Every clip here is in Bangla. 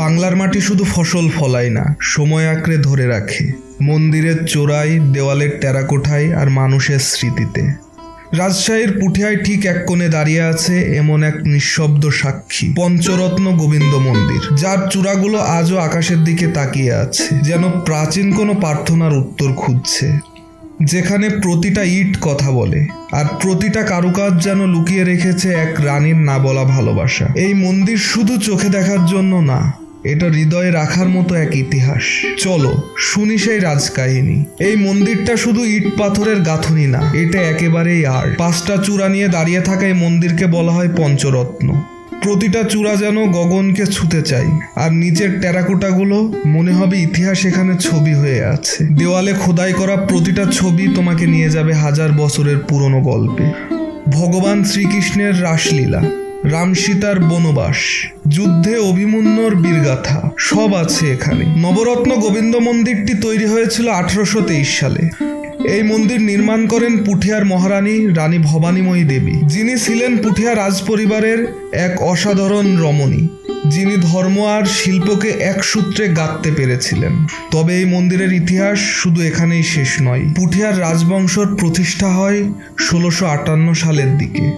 বাংলার মাটি শুধু ফসল ফলায় না, সময় আঁকড়ে ধরে রাখে। মন্দিরের চোরাই, দেওয়ালের টেরাকোঠায় আর মানুষের স্মৃতিতে। রাজশাহীর পুঠিয়ায় ঠিক এক কোণে দাঁড়িয়ে আছে এমন এক নিঃশব্দ সাক্ষী, পঞ্চরত্ন গোবিন্দ মন্দির। যার চূড়াগুলো আজও আকাশের দিকে তাকিয়ে আছে, যেন প্রাচীন কোনো প্রার্থনার উত্তর খুঁজছে। যেখানে প্রতিটা ইট কথা বলে, আর প্রতিটা কারুকাজ যেন লুকিয়ে রেখেছে এক রানীর না বলা ভালোবাসা। এই মন্দির শুধু চোখে দেখার জন্য না এটা হৃদয়ে রাখার মতো এক ইতিহাস। চলো শুনি সেই রাজকাহিনী। এই মন্দিরটা শুধু ইট পাথরের গাঁথনি না, এটা একেবারেই আর। পাঁচটা চূড়া নিয়ে দাঁড়িয়ে থাকা এই মন্দিরকে বলা হয় পঞ্চরত্ন। প্রতিটা চূড়া যেন গগনকে ছুতে চাই আর নিচের টেরাকোটাগুলো মনে হবে ইতিহাস এখানে ছবি হয়ে আছে। দেওয়ালে খোদাই করা প্রতিটা ছবি তোমাকে নিয়ে যাবে হাজার বছরের পুরনো গল্পে। ভগবান শ্রীকৃষ্ণের রাসলীলা। রাম সীতার বনবাস, যুদ্ধে অভিমন্যুর বীরগাথা, সব আছে এখানে। নবরত্ন গোবিন্দ মন্দিরটি তৈরি হয়েছিল আঠারোশো তেইশ সালে। এই মন্দির নির্মাণ করেন পুঠিয়ার মহারানী রানী ভবানীময়ী দেবী। যিনি ছিলেন পুঠিয়া রাজ পরিবারের এক অসাধারণ রমণী। যিনি ধর্ম আর শিল্পকে এক সূত্রে গাঁথতে পেরেছিলেন। তবে এই মন্দিরের ইতিহাস শুধু এখানেই শেষ নয়। পুঠিয়ার রাজবংশর প্রতিষ্ঠা হয় ষোলোশো আটান্ন সালের দিকে।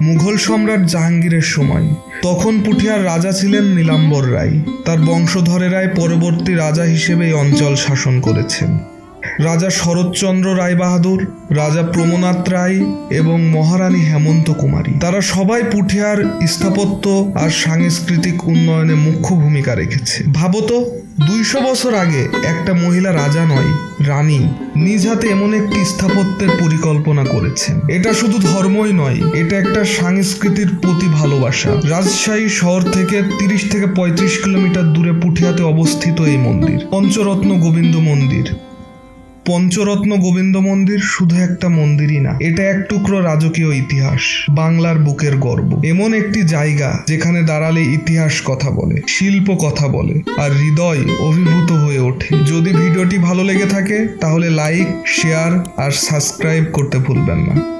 মুঘল সম্রাট জাহাঙ্গীরের সময়। তখন পুঠিয়ার রাজা ছিলেন নীলাম্বর রায়। তার বংশধরেরাই পরবর্তী রাজা হিসেবে এই অঞ্চল শাসন করেছেন। রাজা শরৎচন্দ্র রায় বাহাদুর রাজা প্রমনাথ রায় এবং মহারানী হেমন্ত কুমারী। তারা সবাই পুঠিয়ার স্থাপত্য আর সাংস্কৃতিক উন্নয়নে মুখ্য ভূমিকা রেখেছে। ভাবতো দুইশো বছর আগে একটা মহিলা রাজা নয়, রানী, নিজ হাতে এমন একটি স্থাপত্যের পরিকল্পনা করেছেন। এটা শুধু ধর্মই নয়, এটা একটা সংস্কৃতির প্রতি ভালোবাসা। রাজশাহী শহর থেকে তিরিশ থেকে পঁয়ত্রিশ কিলোমিটার দূরে পুঠিয়াতে অবস্থিত এই মন্দির, পঞ্চরত্ন গোবিন্দ মন্দির। পঞ্চরত্ন গোবিন্দ মন্দির শুধু একটা মন্দিরই না, এটা এক টুকরো রাজকীয় ইতিহাস, বাংলার বুকের গর্ব। এমন একটি জায়গা যেখানে দাঁড়ালে ইতিহাস কথা বলে, শিল্প কথা বলে, আর হৃদয় অভিভূত হয়ে ওঠে। যদি ভিডিওটি ভালো লেগে থাকে, তাহলে লাইক শেয়ার আর সাবস্ক্রাইব করতে ভুলবেন না।